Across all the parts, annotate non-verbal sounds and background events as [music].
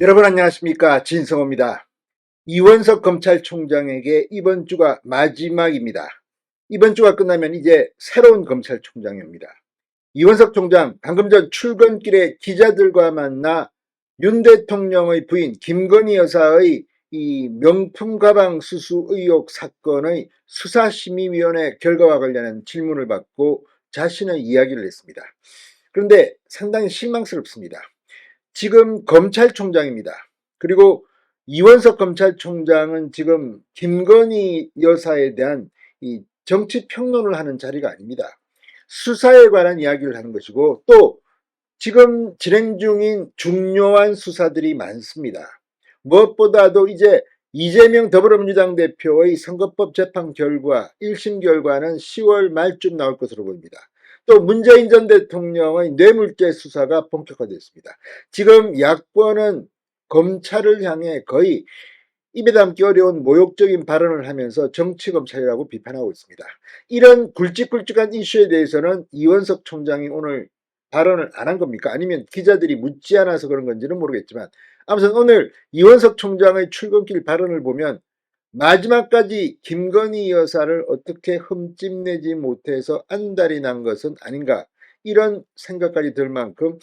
여러분 안녕하십니까 진성호입니다. 이원석 검찰총장에게 이번 주가 마지막입니다. 이번 주가 끝나면 이제 새로운 검찰총장입니다. 이원석 총장 방금 전 출근길에 기자들과 만나 윤 대통령의 부인 김건희 여사의 이 명품 가방 수수 의혹 사건의 수사심의위원회 결과와 관련한 질문을 받고 자신의 이야기를 했습니다. 그런데 상당히 실망스럽습니다. 지금 검찰총장입니다. 그리고 이원석 검찰총장은 지금 김건희 여사에 대한 이 정치 평론을 하는 자리가 아닙니다. 수사에 관한 이야기를 하는 것이고 또 지금 진행 중인 중요한 수사들이 많습니다. 무엇보다도 이제 이재명 더불어민주당 대표의 선거법 재판 결과 1심 결과는 10월 말쯤 나올 것으로 보입니다. 또 문재인 전 대통령의 뇌물죄 수사가 본격화됐습니다. 지금 야권은 검찰을 향해 거의 입에 담기 어려운 모욕적인 발언을 하면서 정치검찰이라고 비판하고 있습니다. 이런 굵직굵직한 이슈에 대해서는 이원석 총장이 오늘 발언을 안 한 겁니까? 아니면 기자들이 묻지 않아서 그런 건지는 모르겠지만 아무튼 오늘 이원석 총장의 출근길 발언을 보면 마지막까지 김건희 여사를 어떻게 흠집내지 못해서 안달이 난 것은 아닌가 이런 생각까지 들 만큼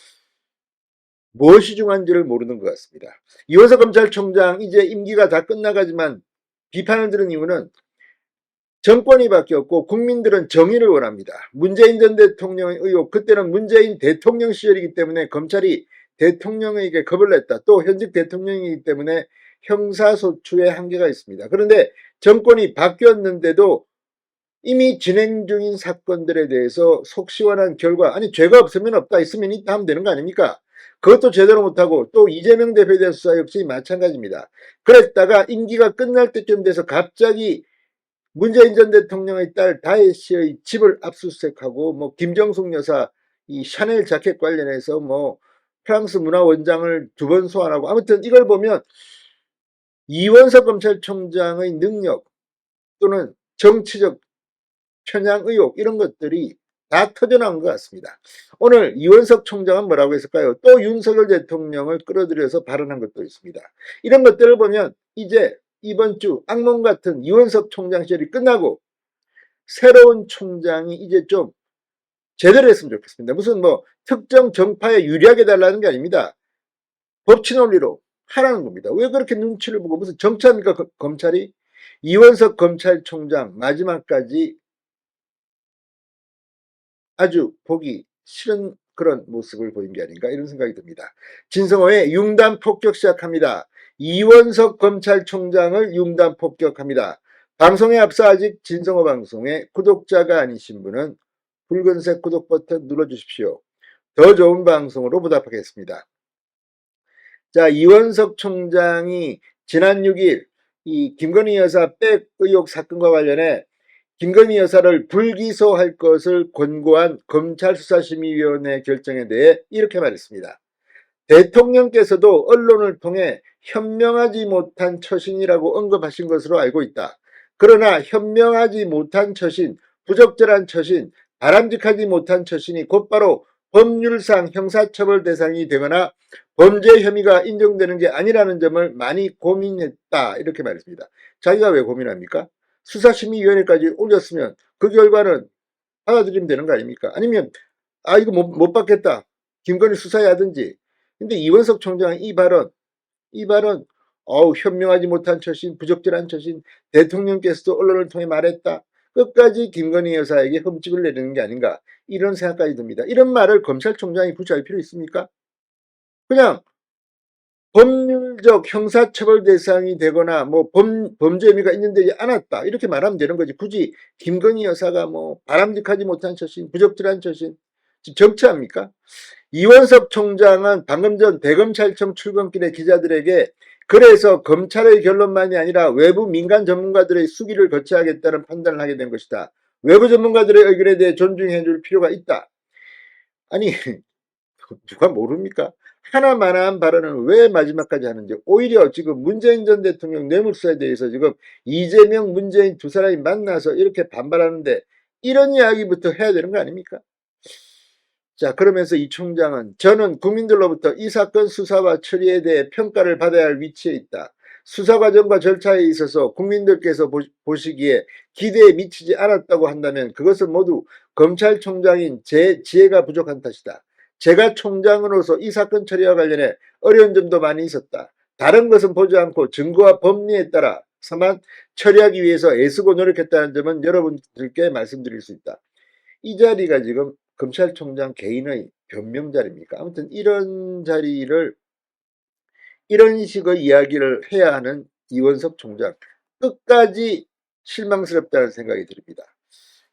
무엇이 중요한지를 모르는 것 같습니다. 이원석 검찰총장 이제 임기가 다 끝나가지만 비판을 들은 이유는 정권이 바뀌었고 국민들은 정의를 원합니다. 문재인 전 대통령의 의혹 그때는 문재인 대통령 시절이기 때문에 검찰이 대통령에게 겁을 냈다. 또 현직 대통령이기 때문에 형사소추의 한계가 있습니다. 그런데 정권이 바뀌었는데도 이미 진행 중인 사건들에 대해서 속 시원한 결과 아니 죄가 없으면 없다 있으면 있다 하면 되는 거 아닙니까? 그것도 제대로 못하고 또 이재명 대표에 대한 수사 역시 마찬가지입니다. 그랬다가 임기가 끝날 때쯤 돼서 갑자기 문재인 전 대통령의 딸 다혜 씨의 집을 압수수색하고 뭐 김정숙 여사 이 샤넬 자켓 관련해서 뭐 프랑스 문화원장을 두 번 소환하고 아무튼 이걸 보면 이원석 검찰총장의 능력 또는 정치적 편향 의혹 이런 것들이 다 터져나온 것 같습니다. 오늘 이원석 총장은 뭐라고 했을까요? 또 윤석열 대통령을 끌어들여서 발언한 것도 있습니다. 이런 것들을 보면 이제 이번 주 악몽 같은 이원석 총장 시절이 끝나고 새로운 총장이 이제 좀 제대로 했으면 좋겠습니다. 무슨 뭐 특정 정파에 유리하게 달라는 게 아닙니다. 법치 논리로 하라는 겁니다. 왜 그렇게 눈치를 보고 무슨 정치합니까 거- 검찰이? 이원석 검찰총장 마지막까지 아주 보기 싫은 그런 모습을 보인 게 아닌가 이런 생각이 듭니다. 진성호의 융단 폭격 시작합니다. 이원석 검찰총장을 융단 폭격합니다. 방송에 앞서 아직 진성호 방송에 구독자가 아니신 분은 붉은색 구독 버튼 눌러주십시오. 더 좋은 방송으로 보답하겠습니다. 자, 이원석 총장이 지난 6일 이 김건희 여사 백 의혹 사건과 관련해 김건희 여사를 불기소할 것을 권고한 검찰수사심의위원회 결정에 대해 이렇게 말했습니다. 대통령께서도 언론을 통해 현명하지 못한 처신이라고 언급하신 것으로 알고 있다. 그러나 현명하지 못한 처신, 부적절한 처신, 바람직하지 못한 처신이 곧바로 법률상 형사처벌 대상이 되거나 범죄 혐의가 인정되는 게 아니라는 점을 많이 고민했다. 이렇게 말했습니다. 자기가 왜 고민합니까? 수사심의위원회까지 올렸으면 그 결과는 받아들이면 되는 거 아닙니까? 아니면 아 이거 못, 못 받겠다. 김건희 수사에 하든지. 근데 이원석 총장은 이 발언, 이 발언 어우 현명하지 못한 처신, 부적절한 처신, 대통령께서도 언론을 통해 말했다. 끝까지 김건희 여사에게 흠집을 내리는 게 아닌가 이런 생각까지 듭니다. 이런 말을 검찰총장이 굳이 할 필요 있습니까? 그냥 법률적 형사처벌 대상이 되거나 뭐 범, 범죄 혐의가 있는데 않았다 이렇게 말하면 되는 거지 굳이 김건희 여사가 뭐 바람직하지 못한 처신 부적절한 처신 정치합니까? 이원석 총장은 방금 전 대검찰청 출근길에 기자들에게 그래서 검찰의 결론만이 아니라 외부 민간 전문가들의 수기를 거쳐야겠다는 판단을 하게 된 것이다. 외부 전문가들의 의견에 대해 존중해 줄 필요가 있다. 아니 [laughs] 누가 모릅니까? 하나만한 발언을 왜 마지막까지 하는지 오히려 지금 문재인 전 대통령 뇌물수사에 대해서 지금 이재명 문재인 두 사람이 만나서 이렇게 반발하는데 이런 이야기부터 해야 되는 거 아닙니까? 자, 그러면서 이 총장은 저는 국민들로부터 이 사건 수사와 처리에 대해 평가를 받아야 할 위치에 있다. 수사 과정과 절차에 있어서 국민들께서 보- 보시기에 기대에 미치지 않았다고 한다면 그것은 모두 검찰총장인 제 지혜가 부족한 탓이다. 제가 총장으로서 이 사건 처리와 관련해 어려운 점도 많이 있었다. 다른 것은 보지 않고 증거와 법리에 따라 서만 처리하기 위해서 애쓰고 노력했다는 점은 여러분들께 말씀드릴 수 있다. 이 자리가 지금 검찰총장 개인의 변명 자리입니까? 아무튼 이런 자리를 이런 식의 이야기를 해야 하는 이원석 총장 끝까지 실망스럽다는 생각이 듭니다.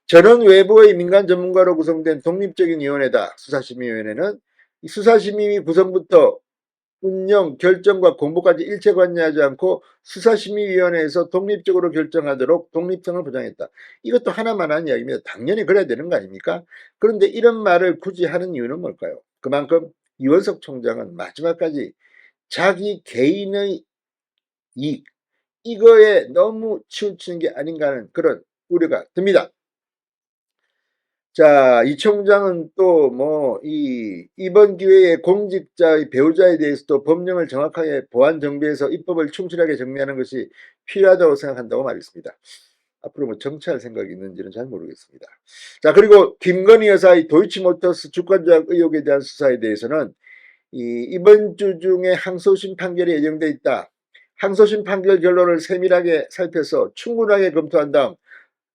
저는 외부의 민간 전문가로 구성된 독립적인 위원회다. 수사심의위원회는 이 수사심의위 구성부터 운영, 결정과 공보까지 일체 관여하지 않고 수사심의위원회에서 독립적으로 결정하도록 독립성을 보장했다. 이것도 하나만한 이야기입니다. 당연히 그래야 되는 거 아닙니까? 그런데 이런 말을 굳이 하는 이유는 뭘까요? 그만큼 이원석 총장은 마지막까지 자기 개인의 이익, 이거에 너무 치우치는 게 아닌가 하는 그런 우려가 듭니다. 자, 이 총장은 또 뭐, 이, 이번 기회에 공직자의 배우자에 대해서도 법령을 정확하게 보안 정비해서 입법을 충실하게 정리하는 것이 필요하다고 생각한다고 말했습니다. 앞으로 뭐 정치할 생각이 있는지는 잘 모르겠습니다. 자, 그리고 김건희 여사의 도이치모터스 주가 조작 의혹에 대한 수사에 대해서는 이, 이번 주 중에 항소심 판결이 예정돼 있다. 항소심 판결 결론을 세밀하게 살펴서 충분하게 검토한 다음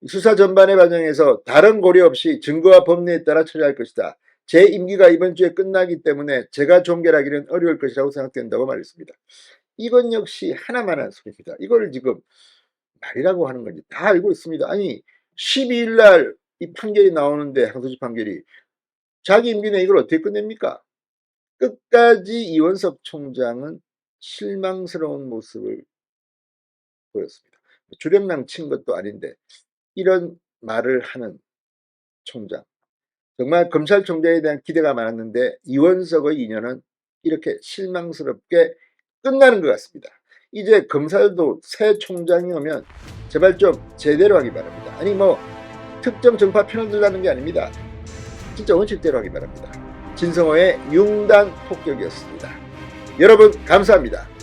수사 전반의 과정에서 다른 고려 없이 증거와 법리에 따라 처리할 것이다. 제 임기가 이번 주에 끝나기 때문에 제가 종결하기는 어려울 것이라고 생각된다고 말했습니다. 이건 역시 하나만한 소리입니다. 이걸 지금 말이라고 하는 건지 다 알고 있습니다. 아니 12일 날 이 판결이 나오는데 항소심 판결이 자기 임기 내 이걸 어떻게 끝냅니까? 끝까지 이원석 총장은 실망스러운 모습을 보였습니다. 주lem랑 친 것도 아닌데 이런 말을 하는 총장. 정말 검찰총장에 대한 기대가 많았는데 이원석의 인연은 이렇게 실망스럽게 끝나는 것 같습니다. 이제 검찰도 새 총장이 오면 제발 좀 제대로 하기 바랍니다. 아니 뭐 특정 정파 편을 들라는 게 아닙니다. 진짜 원칙대로 하기 바랍니다. 진성호의 융단 폭격이었습니다. 여러분 감사합니다.